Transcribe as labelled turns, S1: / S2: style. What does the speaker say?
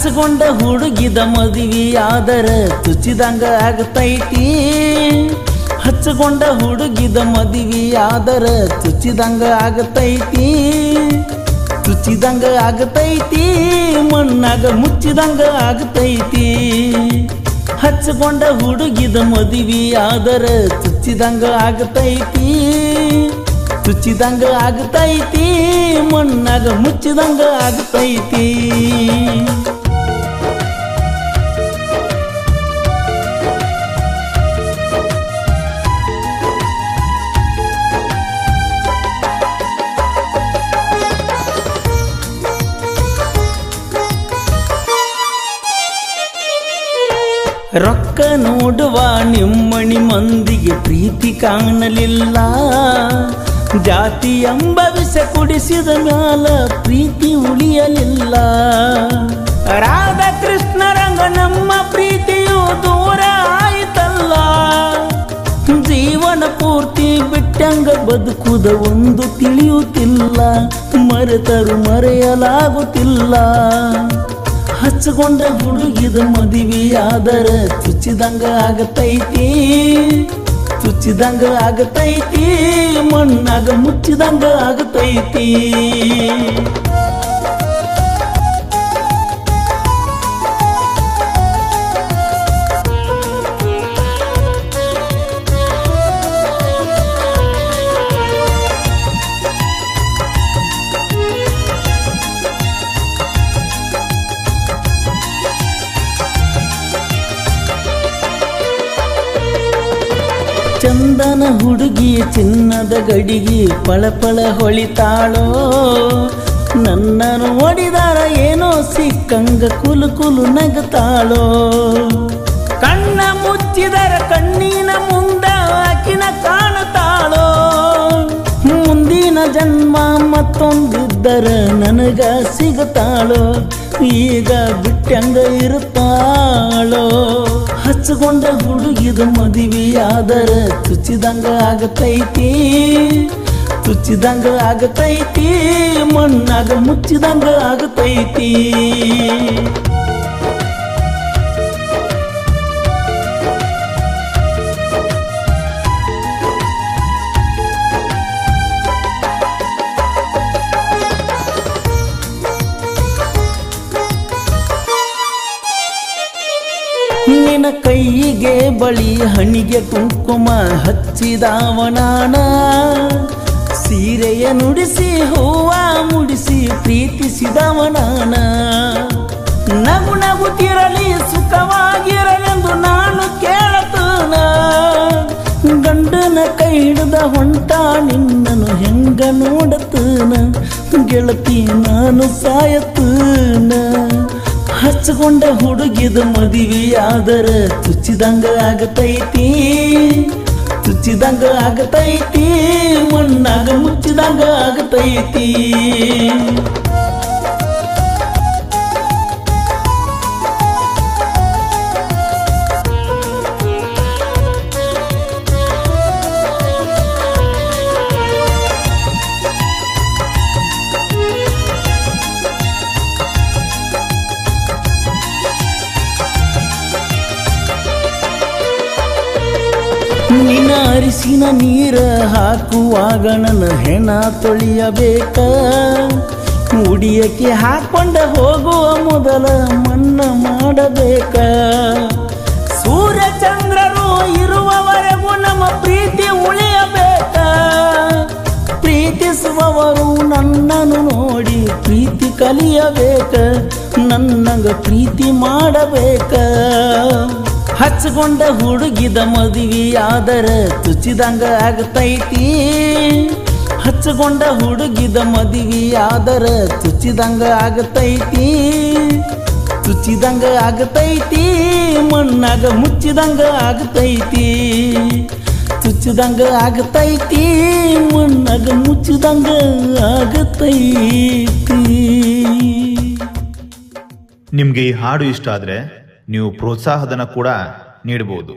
S1: ಹಚ್ಚಗೊಂಡ ಹುಡುಗಿದ ಮದುವೆಯಾದರ ತುಚಿದಂಗ ಆಗತೈತಿ. ಹಚ್ಚಗೊಂಡ ಹುಡುಗಿದ ಮದುವೆಯಾದರ ತುಚಿದಂಗ ಆಗತೈತಿ. ತುಚಿದಂಗ ಆಗತೈತಿ, ಮಣ್ಣಾಗ ಮುಚ್ಚಿದಂಗ ಆಗತೈತಿ. ಹಚ್ಚಗೊಂಡ ಹುಡುಗಿದ ಮದುವೆಯಾದರ ತುಚ್ಚಿದಂಗ ಆಗತೈತಿ. ತುಚ್ಚಿದಂಗ ಆಗತೈತಿ, ಮಣ್ಣಾಗ ಮುಚ್ಚಿದಂಗ ಆಗತೈತಿ. ರೊಕ್ಕ ನೋಡುವ ನಿಮ್ಮಣಿ ಮಂದಿಗೆ ಪ್ರೀತಿ ಕಾಣಲಿಲ್ಲ. ಜಾತಿ ಎಂಬ ವಿಷ ಕುಡಿಸಿದ ಮ್ಯಾಲ ಪ್ರೀತಿ ಉಳಿಯಲಿಲ್ಲ. ರಾಧಾಕೃಷ್ಣ ರಂಗ ನಮ್ಮ ಪ್ರೀತಿಯು ದೂರ ಆಯಿತಲ್ಲ. ಜೀವನ ಪೂರ್ತಿ ಬಿಟ್ಟಂಗ ಬದುಕುದ ಒಂದು ತಿಳಿಯುತ್ತಿಲ್ಲ. ಮರೆತರು ಮರೆಯಲಾಗುತ್ತಿಲ್ಲ. ಹಚ್ಚಗೊಂಡ ಹುಡುಗಿದ ಮದುವೆಯಾದರ ಚುಚ್ಚಿದಂಗ ಆಗತೈತಿ. ಚುಚ್ಚಿದಂಗ ಆಗತೈತಿ ಮಣ್ಣಾಗ ಮುಚ್ಚಿದಂಗ ಆಗತೈತಿ. ಚಂದನ ಹುಡುಗಿ ಚಿನ್ನದ ಗಡಿಗೆ ಪಳಪಳ ಹೊಳಿತಾಳೋ. ನನ್ನನ್ನು ನೋಡಿದಾರ ಏನೋ ಸಿಕ್ಕಂಗ ಕುಲು ಕುಲು ನಗತಾಳೋ. ಕಣ್ಣ ಮುಚ್ಚಿದರ ಕಣ್ಣಿನ ಮುಂದ ಆಕಿನ ಕಾಣತಾಳೋ ಮುಂದಿನ ಜನ್ಮ ಮತ್ತೊಂದಿದ್ದರ ನನಗ ಸಿಗತಾಳೋ ಈಗ ಬಿಟ್ಟಂಗ ಇರುತ್ತಾಳೋ. ಹಚ್ಚಗೊಂಡ ಹುಡುಗಿದ ಮದುವೆಯಾದರ ತುಚ್ಚಿದಂಗ ಆಗತೈತಿ. ತುಚ್ಚಿದಂಗ ಆಗತೈತಿ ಮಣ್ಣಾಗ ಮುಚ್ಚಿದಂಗ ಆಗತೈತಿ. ನಿನ್ನ ಕೈಗೆ ಬಳಿ ಹಣಿಗೆ ಕುಂಕುಮ ಹಚ್ಚಿದಾವಣಾನ ಸೀರೆಯ ನುಡಿಸಿ ಹೂವ ಮುಡಿಸಿ ಪ್ರೀತಿಸಿದವನಾನ. ನಗು ನಗುತ್ತಿರಲಿ ಸುಖವಾಗಿರಲೆಂದು ನಾನು ಕೇಳತನ. ಗಂಡನ ಕೈ ಹಿಡಿದ ಹೊಂಟ ನಿನ್ನನು ಹೆಂಗ ನೋಡತನ? ಗೆಳತಿ ನಾನು ಸಾಯತನ. ಹಚ್ಚಗೊಂಡ ಹುಡುಗಿದ ಮದುವೆಯಾದರ ತುಚ್ಚಿದಂಗ ಆಗತೈತಿ. ತುಚ್ಚಿದಂಗ ಆಗತೈತಿ ಮಣ್ಣಾಗ ಮುಚ್ಚಿದಂಗ ಆಗತೈತಿ. ನಿನ್ನ ನೀರ ಹಾಕುವಾಗ ನನ್ನ ಹೆಣ ತೊಳೆಯಬೇಕ? ಮುಡಿಯಕ್ಕೆ ಹಾಕೊಂಡ ಹೋಗುವ ಮೊದಲ ಮಣ್ಣ ಮಾಡಬೇಕ? ಸೂರ್ಯ ಚಂದ್ರರು ಇರುವವರೆಗೂ ನಮ್ಮ ಪ್ರೀತಿ ಉಳಿಯಬೇಕ? ಪ್ರೀತಿಸುವವರು ನನ್ನನ್ನು ನೋಡಿ ಪ್ರೀತಿ ಕಲಿಯಬೇಕ? ನನ್ನಂಗ ಪ್ರೀತಿ ಮಾಡಬೇಕ? ಹಚ್ಚಗೊಂಡ ಹುಡುಗಿದ ಮದುವೆಯಾದರ ತುಚಿದಂಗ ಆಗತೈತಿ. ಹಚ್ಚಗೊಂಡ ಹುಡುಗಿದ ಮದುವೆಯಾದರ ತುಚಿದಂಗ ಆಗತೈತಿ. ತುಚಿದಂಗ ಆಗತೈತಿ, ಮಣ್ಣಾಗ ಮುಚ್ಚಿದಂಗ ಆಗತೈತಿ. ತುಚ್ಚಿದಂಗ ಆಗತೈತಿ, ಮಣ್ಣಾಗ ಮುಚ್ಚಿದಂಗ ಆಗತೈತಿ.
S2: ನಿಮಗೆ ಈ ಹಾಡು ಇಷ್ಟ ಆದರೆ ನೀವು ಪ್ರೋತ್ಸಾಹಧನ ಕೂಡ ನೀಡಬಹುದು